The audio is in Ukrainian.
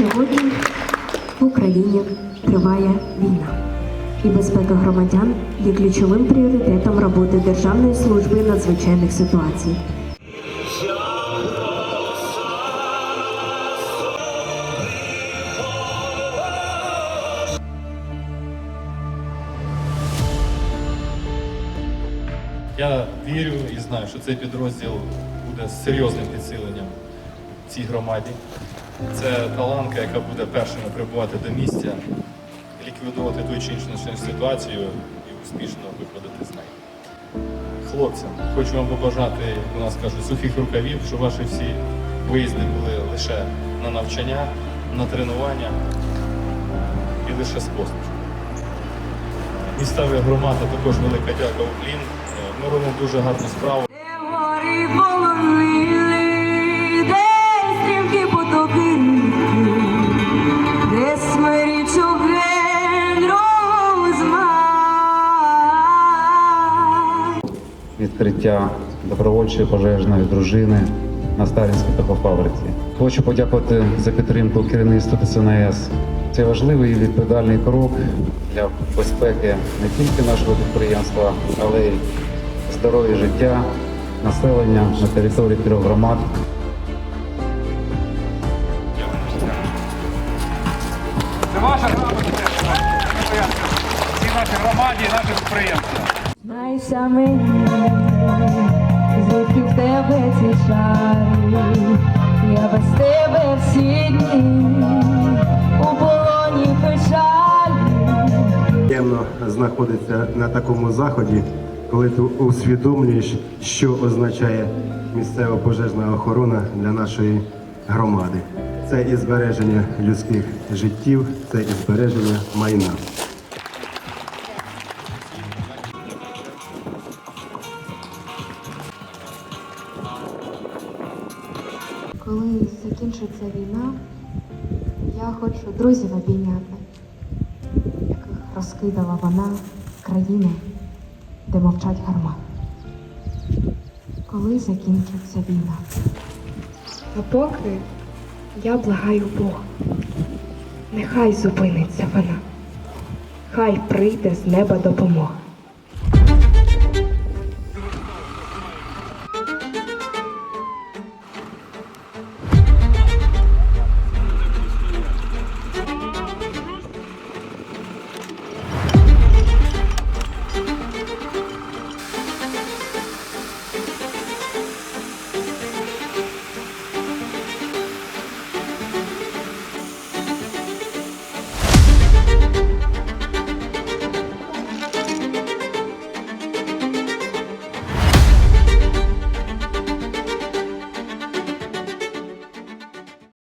Сьогодні в Україні триває війна, і безпека громадян є ключовим пріоритетом роботи Державної служби надзвичайних ситуацій. Я вірю і знаю, що цей підрозділ буде серйозним підсиленням цій громаді. Це таланка, яка буде першими прибувати до місця, ліквідувати ту чи іншу ситуацію і успішно виходити з неї. Хлопцям, хочу вам побажати, як у нас кажуть, сухих рукавів, щоб ваші всі виїзди були лише на навчання, на тренування і лише з посмішкою. Місцеві громади також велика дяка Уклін. Ми робимо дуже гарну справу. Відкриття добровольчої пожежної дружини на Старінській птахофабриці. Хочу подякувати за підтримку керівництву ТСНС. Це важливий і відповідальний крок для безпеки не тільки нашого підприємства, але й здоров'я життя населення на території трьох громад. Це ваша грамота. Всі наші громаді і наші підприємства. Знайся мені, звідки в тебе ці шари, я без тебе всі дні у полоні печалі. Приємно знаходитися на такому заході, коли ти усвідомлюєш, що означає місцева пожежна охорона для нашої громади. Це і збереження людських життів, це і збереження майна. Коли закінчиться війна, я хочу друзів обійняти, яких розкидала вона країни, де мовчать гармати. Коли закінчиться війна. А поки я благаю Бога, нехай зупиниться вона, хай прийде з неба допомога.